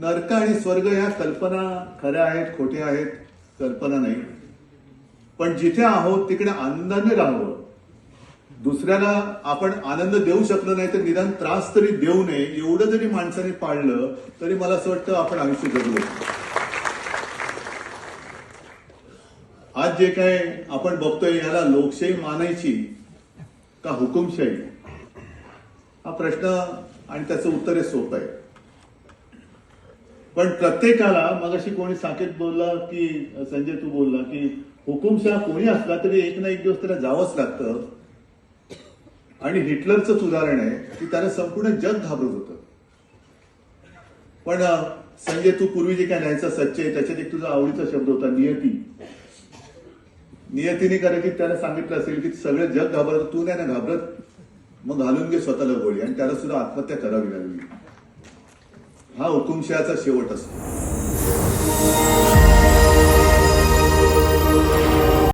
नरक आणि स्वर्ग ह्या कल्पना खऱ्या आहेत खोट्या आहेत कल्पना नाही. पण जिथे आहोत तिकडे आनंदाने राहावं. दुसऱ्याला आपण आनंद देऊ शकलो नाही तर निदान त्रास तरी देऊ नये. एवढं जरी माणसाने पाळलं तरी मला असं वाटतं आपण आयुष्य जगलो. आज जे काय आपण बघतोय याला लोकशाही मानायची का हुकुमशाही? हा प्रश्न आणि त्याचं उत्तर हे सोपं आहे. पण प्रत्येकाला मग अशी कोणी साकेत बोलला की संजय तू बोलला की हुकुमशाह कोणी असला तरी एक ना एक दिवस त्याला जावंच लागतं. आणि हिटलरचंच उदाहरण आहे की त्याला संपूर्ण जग घाबरत होतं. पण संजय तू पूर्वी जे काय न्यायचा सच्चे त्याच्यात एक तुझा आवडीचा शब्द होता नियती. नियतीने कदाचित त्याला सांगितलं असेल की सगळं जग घाबरत तू नाही ना घाबरत मग घालून घे स्वतःला गोळी. आणि त्याला सुद्धा आत्महत्या करावी लागली. हा हुकुमशहाचा शेवट असतो.